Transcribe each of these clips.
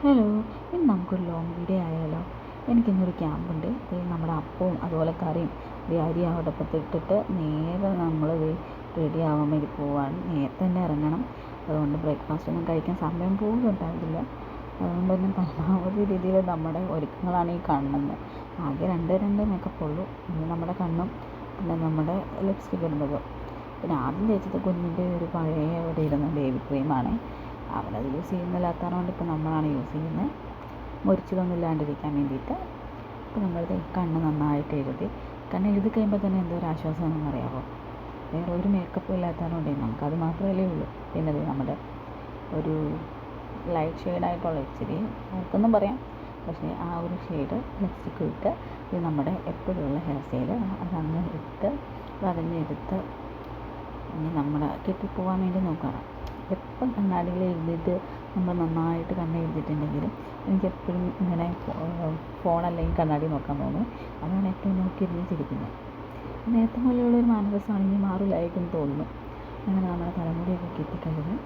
Hello ഇന്ന് നമുക്കൊരു long video ആയാലോ? എനിക്കിന്നൊരു ക്യാമ്പുണ്ട് നമ്മുടെ അപ്പവും അതുപോലെ കറിയും അരി അടുപ്പത്ത് ഇട്ടിട്ട് നേരെ നമ്മൾ റെഡി ആവാൻ വേണ്ടി പോവാണ്. നേരത്തെ തന്നെ ഇറങ്ങണം. അതുകൊണ്ട് ബ്രേക്ക്ഫാസ്റ്റ് ഒന്നും കഴിക്കാൻ സമയം പോലും ഉണ്ടാവില്ല അതുകൊണ്ട് തന്നെ പരമാവധി രീതിയിൽ നമ്മുടെ ഒരുക്കങ്ങളാണ് ഈ കാണുന്നത്. ആകെ രണ്ട് രണ്ട് മേക്കപ്പ് ഉള്ളൂ. ഇന്ന് നമ്മുടെ കണ്ണും പിന്നെ നമ്മുടെ ലിപ്സ്റ്റിക് ഇടുന്നതും. പിന്നെ ആദ്യം തേച്ചത് കുഞ്ഞിന്റെ ഒരു പഴയ ഇവിടെ ഇരുന്ന ബേബി ക്രീമാണ് അവനത് യൂസ് ചെയ്യുന്നില്ലാത്തതുകൊണ്ട് ഇപ്പോൾ നമ്മളാണ് യൂസ് ചെയ്യുന്നത്. മുറിച്ചിലൊന്നും ഇല്ലാണ്ടിരിക്കാൻ വേണ്ടിയിട്ട് അപ്പോൾ നമ്മളിത് കണ്ണ് നന്നായിട്ട് എഴുതി കണ്ണ് എഴുതി കഴിയുമ്പോൾ തന്നെ എന്തോ ഒരു ആശ്വാസമാണെന്ന് അറിയാമോ വേറെ ഒരു മേക്കപ്പും ഇല്ലാത്തതുകൊണ്ട് നമുക്കത് മാത്രമല്ലേ ഉള്ളൂ. പിന്നെ അത് നമ്മുടെ ഒരു ലൈറ്റ് ഷെയ്ഡായിട്ടുള്ള ഇച്ചിരി നമുക്കൊന്നും പറയാം. പക്ഷേ ആ ഒരു ഷെയ്ഡ് ലിപ്സ്റ്റിക്ക് ഇട്ട് ഇത് നമ്മുടെ എപ്പോഴുള്ള ഹെയർ സ്റ്റൈൽ അതങ്ങ് ഇട്ട് വരഞ്ഞെടുത്ത് ഇനി നമ്മുടെ കെട്ടിപ്പോവാൻ വേണ്ടി നോക്കണം എപ്പം കണ്ണാടിയിൽ എഴുതിയിട്ട് നമ്മൾ നന്നായിട്ട് കണ്ണ് എഴുതിയിട്ടുണ്ടെങ്കിലും എനിക്ക് എപ്പോഴും ഇങ്ങനെ ഫോൺ അല്ലെങ്കിൽ കണ്ണാടി നോക്കാൻ തോന്നും. അതാണ് ഏറ്റവും നോക്കിയിരുന്ന് ചിരിക്കുന്നത് നേരത്തെ മുതലുള്ള ഒരു ഇനി മാറില്ലായിരിക്കും തോന്നുന്നു. അങ്ങനെ നമ്മുടെ തലമുടിയൊക്കെ കെട്ടിക്കഴിഞ്ഞ്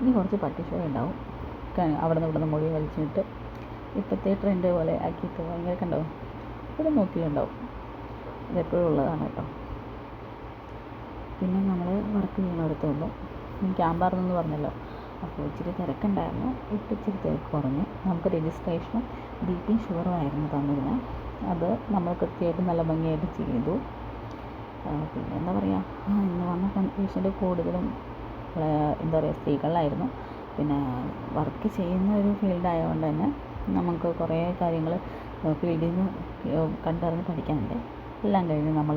ഇനി കുറച്ച് പട്ടിഷോ ഉണ്ടാവും. അവിടെ നിന്ന് ഇവിടെ മുടി വലിച്ചിട്ട് ഇപ്പോഴത്തെ ട്രെൻഡ് പോലെ ആക്കിയിട്ട് ഭയങ്കര കണ്ടോ? ഇവിടെ നോക്കിയിട്ടുണ്ടാവും ഇതെപ്പോഴും ഉള്ളതാണ് കേട്ടോ. പിന്നെ നമ്മൾ വർക്ക് ചെയ്യുന്നിടത്ത് വന്നു ക്യാമ്പാർന്നെന്ന് പറഞ്ഞല്ലോ. അപ്പോൾ ഇച്ചിരി തിരക്കുണ്ടായിരുന്നു. ഇപ്പോൾ ഇച്ചിരി തിരക്ക് കുറഞ്ഞു. നമുക്ക് രജിസ്ട്രേഷനും ബി പിയും ഷുഗറും ആയിരുന്നു തന്നിരുന്നത് അത് നമ്മൾ കൃത്യമായിട്ട് നല്ല ഭംഗിയായിട്ട് ചെയ്തു. പിന്നെ എന്താ പറയുക ഇന്ന് വന്ന പേഷ്യന്റ് കൂടുതലും എന്താ പറയുക സ്ത്രീകളിലായിരുന്നു. പിന്നെ വർക്ക് ചെയ്യുന്ന ഒരു ഫീൽഡ് ആയതുകൊണ്ട് തന്നെ നമുക്ക് കുറേ കാര്യങ്ങൾ ഫീൽഡിൽ നിന്ന് കണ്ടറിഞ്ഞ് പഠിക്കാനുണ്ട്. എല്ലാം കഴിഞ്ഞ് നമ്മൾ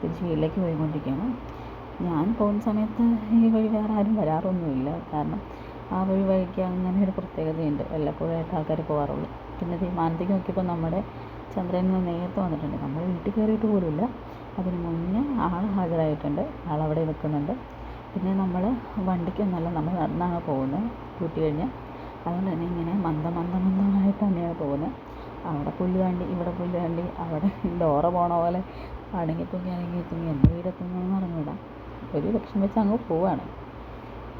തിരിച്ച് വീട്ടിലേക്ക് പോയിക്കൊണ്ടിരിക്കുകയാണ്. ഞാൻ പോകുന്ന സമയത്ത് ഈ വഴി വേറെ ആരും വരാറൊന്നുമില്ല. കാരണം ആ വഴി വഴിക്ക് അങ്ങനെ ഒരു പ്രത്യേകതയുണ്ട്. വല്ലപ്പോഴായിട്ട് ആൾക്കാർ പോകാറുള്ളൂ പിന്നെ തീരുമാനത്തേക്ക് നോക്കിയപ്പോൾ നമ്മുടെ ചന്ദ്രനിൽ നിന്ന് നേരത്തെ വന്നിട്ടുണ്ട്. നമ്മൾ വീട്ടിൽ കയറിയിട്ട് പോലുമില്ല. അതിന് മുന്നേ ആൾ ഹാജരായിട്ടുണ്ട്. ആൾ അവിടെ നിൽക്കുന്നുണ്ട്. പിന്നെ നമ്മൾ വണ്ടിക്കൊന്നല്ല നമ്മൾ നടന്നാണ് പോകുന്നത്. കൂട്ടി കഴിഞ്ഞ്. അതുകൊണ്ട് തന്നെ ഇങ്ങനെ മന്ദം മന്ദം മന്ദമായിട്ട് തന്നെയാണ് പോകുന്നത്. അവിടെ പുല്ല് താണ്ടി ഇവിടെ പുല്ല് താണ്ടി അവിടെ ഡോറ പോണ പോലെ അടങ്ങി തൂങ്ങി അടങ്ങി തൂങ്ങി എന്റെ വീടെത്തുന്നതെന്ന് അറിഞ്ഞൂടാ ഒരു ലക്ഷ്യം വെച്ച് അങ്ങ് പോവാണ്.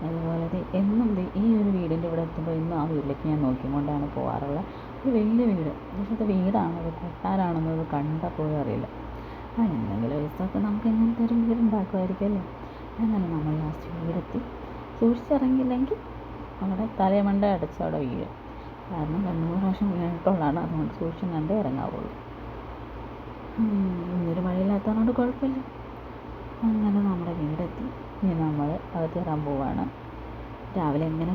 അതുപോലെ എന്നും ഈ ഒരു വീടിന്റെ ഇവിടെ എത്തുമ്പോൾ ഇന്നും ആ വീട്ടിലേക്ക് ഞാൻ നോക്കിക്കൊണ്ടാണ് പോകാറുള്ളത് ഒരു വലിയ വീട് പക്ഷേ അത്. കൊട്ടാരാണോ അത് കണ്ടപ്പോഴും അറിയില്ല. ആ എന്തെങ്കിലും ദിവസമൊക്കെ നമുക്ക് എങ്ങനത്തെ ഒരു വീട് ഉണ്ടാക്കുമായിരിക്കുമല്ലേ അങ്ങനെ നമ്മൾ ലാസ്റ്റ് വീടെത്തി. സൂക്ഷിച്ചിറങ്ങിയില്ലെങ്കിൽ അവിടെ തലമണ്ട അടച്ചവിടെ വീഴും. കാരണം രണ്ടുമൂന്ന് പ്രാവശ്യം വീണിട്ടുള്ളതാണ്. അതുകൊണ്ട് സൂക്ഷിച്ചും കണ്ടേ ഇറങ്ങാവുള്ളൂ. ഇന്നൊരു മഴയില്ലാത്തതുകൊണ്ട് കുഴപ്പമില്ല. അങ്ങനെ നമ്മുടെ വീടെത്തി. ഇനി നമ്മൾ അകത്ത് കയറാൻ പോവാണ്. രാവിലെ എങ്ങനെ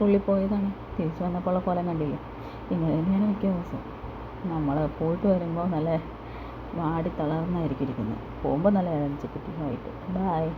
തുള്ളിപ്പോയതാണ്. തിരിച്ചു വന്നപ്പോൾ ഉള്ള കോലം കണ്ടില്ലേ? ഇങ്ങനെ തന്നെയാണ് മിക്ക ദിവസവും. നമ്മൾ പോയിട്ട് വരുമ്പോൾ നല്ല വാടി തളർന്നായിരിക്കും ഇരിക്കുന്നത്. പോകുമ്പോൾ നല്ല എനർജറ്റിക്കായിട്ട് ബായ്